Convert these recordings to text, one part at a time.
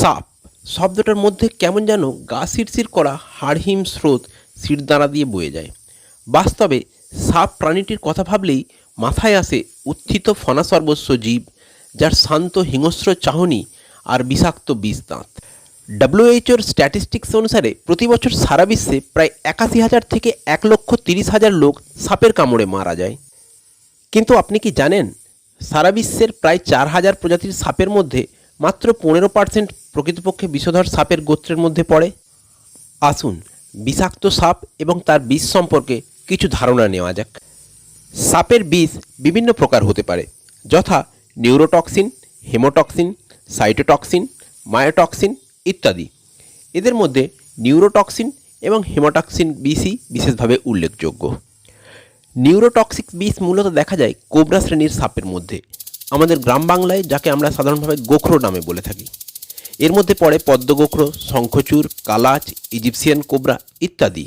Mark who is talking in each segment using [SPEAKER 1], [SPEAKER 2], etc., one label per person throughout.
[SPEAKER 1] সাপ। শব্দটার মধ্যে কেমন যেন গা শিরশির করা হাড়হিম স্রোত শিরদাঁড়া দিয়ে বয়ে যায়। বাস্তবে সাপ প্রাণীটির কথা ভাবলেই মাথায় আসে উত্থিত ফনা সর্বস্ব জীব, যার শান্ত হিংস্র চাহনি আর বিষাক্ত বিষ দাঁত। ডাব্লিউএইচওর স্ট্যাটিস্টিক্স অনুসারে প্রতি বছর সারা বিশ্বে প্রায় একাশি হাজার থেকে এক লক্ষ তিরিশ হাজার লোক সাপের কামড়ে মারা যায়। কিন্তু আপনি কি জানেন? সারা বিশ্বের প্রায় চার হাজার প্রজাতির সাপের মধ্যে মাত্র পনেরো পার্সেন্ট প্রকৃতপক্ষে বিষধর সাপের গোত্রের মধ্যে পড়ে। আসুন, বিষাক্ত সাপ এবং তার বিষ সম্পর্কে কিছু ধারণা নেওয়া যাক। সাপের বিষ বিভিন্ন প্রকার হতে পারে, যথা নিউরোটক্সিন, হেমোটক্সিন, সাইটোটক্সিন, মায়োটক্সিন ইত্যাদি। এদের মধ্যে নিউরোটক্সিন এবং হেমোটক্সিন বিষই বিশেষভাবে উল্লেখযোগ্য। নিউরোটক্সিক বিষ মূলত দেখা যায় কোবরা শ্রেণির সাপের মধ্যে। আমাদের গ্রাম বাংলায়, যাকে আমরা সাধারণভাবে গোখরো নামে বলে থাকি। এর মধ্যে পড়ে পদ্মগোখরো, শঙ্খচূড়, কালাচ, ইজিপসিয়ান কোবরা ইত্যাদি।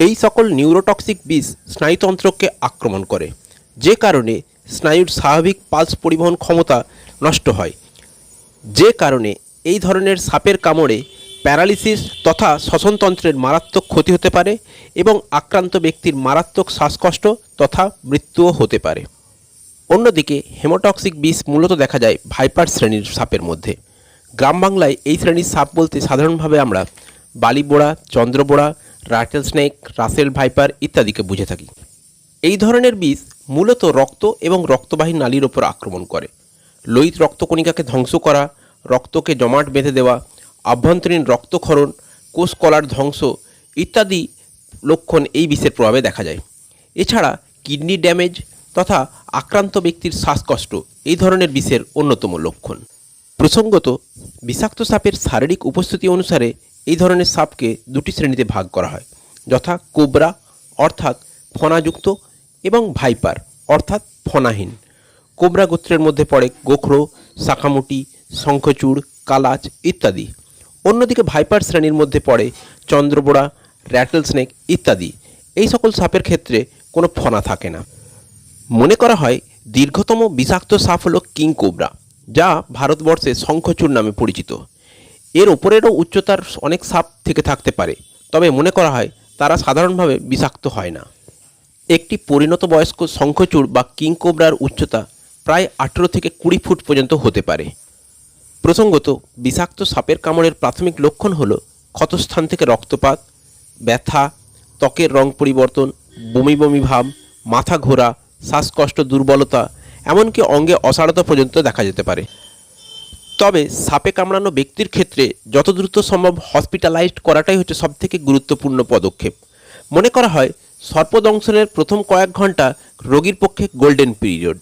[SPEAKER 1] এই সকল নিউরোটক্সিক বিষ স্নায়ুতন্ত্রকে আক্রমণ করে, যে কারণে স্নায়ুর স্বাভাবিক পালস পরিবহন ক্ষমতা নষ্ট হয়। যে কারণে এই ধরনের সাপের কামড়ে প্যারালিসিস তথা শ্বসনতন্ত্রের মারাত্মক ক্ষতি হতে পারে এবং আক্রান্ত ব্যক্তির মারাত্মক শ্বাসকষ্ট তথা মৃত্যুও হতে পারে। অন্যদিকে হেমোটক্সিক বিষ মূলত দেখা যায় ভাইপার শ্রেণির সাপের মধ্যে। গ্রাম বাংলায় এই শ্রেণির সাপ বলতে সাধারণভাবে আমরা বালিবোড়া চন্দ্রবোড়া রাটেল স্নেক, রাসেল ভাইপার ইত্যাদিকে বুঝে থাকি। এই ধরনের বিষ মূলত রক্ত এবং রক্তবাহী নালীর ওপর আক্রমণ করে। লোহিত রক্তকণিকাকে ধ্বংস করা, রক্তকে জমাট বেঁধে দেওয়া, আভ্যন্তরীণ রক্তক্ষরণ কোষ কলার ধ্বংস ইত্যাদি লক্ষণ এই বিষের প্রভাবে দেখা যায়। এছাড়া কিডনি ড্যামেজ তথা আক্রান্ত ব্যক্তির শ্বাসকষ্ট এই ধরনের বিষের অন্যতম লক্ষণ। প্রসঙ্গত, বিষাক্ত সাপের শারীরিক উপস্থিতি অনুসারে এই ধরনের সাপকে দুটি শ্রেণীতে ভাগ করা হয়, যথা কোবরা, অর্থাৎ ফণাযুক্ত এবং ভাইপার, অর্থাৎ ফণাহীন কোবরা গোত্রের মধ্যে পড়ে গোখরো, শাখামুটি, শঙ্খচূড়, কালাচ ইত্যাদি। অন্যদিকে ভাইপার শ্রেণির মধ্যে পড়ে চন্দ্রবোড়া র্যাটেল স্নেক ইত্যাদি। এই সকল সাপের ক্ষেত্রে কোনো ফণা থাকে না। মনে করা হয়, দীর্ঘতম বিষাক্ত সাপ হল কিং কোবরা যা ভারতবর্ষে শঙ্খচূড় নামে পরিচিত। এর ওপরেরও উচ্চতার অনেক সাপ থেকে থাকতে পারে, তবে মনে করা হয় তারা সাধারণভাবে বিষাক্ত হয় না। একটি পরিণত বয়স্ক শঙ্খচূড় বা কিং কোবরার উচ্চতা প্রায় আঠেরো থেকে কুড়ি ফুট পর্যন্ত হতে পারে। প্রসঙ্গত, বিষাক্ত সাপের কামড়ের প্রাথমিক লক্ষণ হল ক্ষতস্থান থেকে রক্তপাত, ব্যথা, ত্বকের রং পরিবর্তন, বমি বমি ভাব, মাথা ঘোরা, শ্বাসকষ্ট দুর্বলতা এমনকি অঙ্গে অসাড়তা পর্যন্ত দেখা যেতে পারে। তবে সাপে কামড়ানো ব্যক্তির ক্ষেত্রে যত দ্রুত সম্ভব হসপিটালাইজড করাটাই হচ্ছে সবথেকে গুরুত্বপূর্ণ পদক্ষেপ। মনে করা হয়, সর্পদংশনের প্রথম কয়েক ঘণ্টা রোগীর পক্ষে গোল্ডেন পিরিয়ড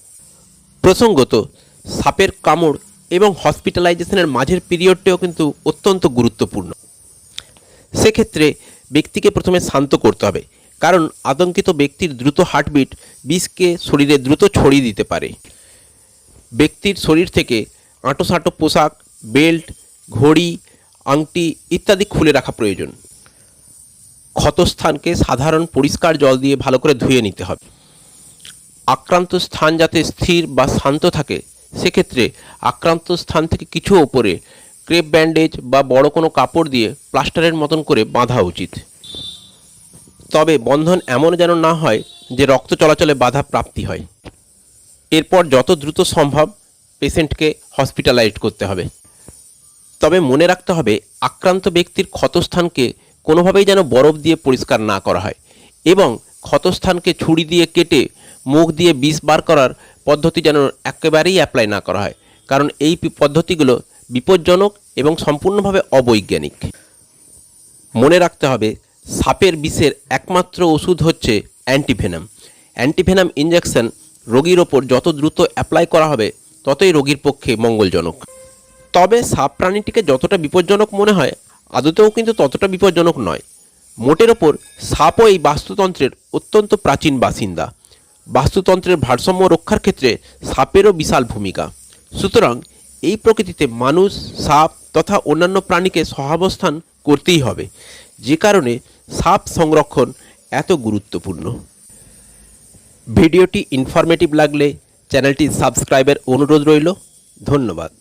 [SPEAKER 1] প্রসঙ্গত, সাপের কামড় এবং হসপিটালাইজেশনের মাঝের পিরিয়ডটিও কিন্তু অত্যন্ত গুরুত্বপূর্ণ। সেক্ষেত্রে ব্যক্তিকে প্রথমে শান্ত করতে হবে। কারণ আতঙ্কিত ব্যক্তির দ্রুত হার্টবিট বিষকে শরীরে দ্রুত ছড়িয়ে দিতে পারে। ব্যক্তির শরীর থেকে আঁটোসাঁটো পোশাক, বেল্ট, ঘড়ি, আংটি ইত্যাদি খুলে রাখা প্রয়োজন। ক্ষতস্থানকে সাধারণ পরিষ্কার জল দিয়ে ভালো করে ধুয়ে নিতে হবে। আক্রান্ত স্থান যাতে স্থির বা শান্ত থাকে, সেক্ষেত্রে আক্রান্ত স্থান থেকে কিছু ওপরে ক্রেপ ব্যান্ডেজ বা বড় কোনো কাপড় দিয়ে প্লাস্টারের মতন করে বাঁধা উচিত। তবে বন্ধন এমন যেন না হয় যে রক্ত চলাচলে বাধা প্রাপ্তি হয়। এরপর যত দ্রুত সম্ভব পেশেন্টকে হসপিটালাইজ করতে হবে। তবে মনে রাখতে হবে, আক্রান্ত ব্যক্তির ক্ষতস্থানকে কোনোভাবেই যেন বরফ দিয়ে পরিষ্কার না করা হয় এবং ক্ষতস্থানকে ছুরি দিয়ে কেটে মুখ দিয়ে বিষ বার করার পদ্ধতি যেন একেবারেই অ্যাপ্লাই না করা হয়। কারণ এই পদ্ধতিগুলো বিপজ্জনক এবং সম্পূর্ণভাবে অবৈজ্ঞানিক। মনে রাখতে হবে সাপের বিষের একমাত্র ওষুধ হচ্ছে অ্যান্টিভেনাম। অ্যান্টিভেনাম ইঞ্জেকশন রোগীর ওপর যত দ্রুত অ্যাপ্লাই করা হবে, ততই রোগীর পক্ষে মঙ্গলজনক। তবে সাপ প্রাণীটিকে যতটা বিপজ্জনক মনে হয়, আদতেও কিন্তু ততটা বিপজ্জনক নয়। মোটের ওপর সাপও এই বাস্তুতন্ত্রের অত্যন্ত প্রাচীন বাসিন্দা। বাস্তুতন্ত্রের ভারসাম্য রক্ষার ক্ষেত্রে সাপেরও বিশাল ভূমিকা। সুতরাং এই প্রকৃতিতে মানুষ, সাপ তথা অন্যান্য প্রাণীকে সহাবস্থান করতেই হবে। যে কারণে সাপ সংরক্ষণ এত গুরুত্বপূর্ণ। ভিডিওটি ইনফরমেটিভ লাগলে চ্যানেলটি সাবস্ক্রাইবের অনুরোধ রইল। ধন্যবাদ।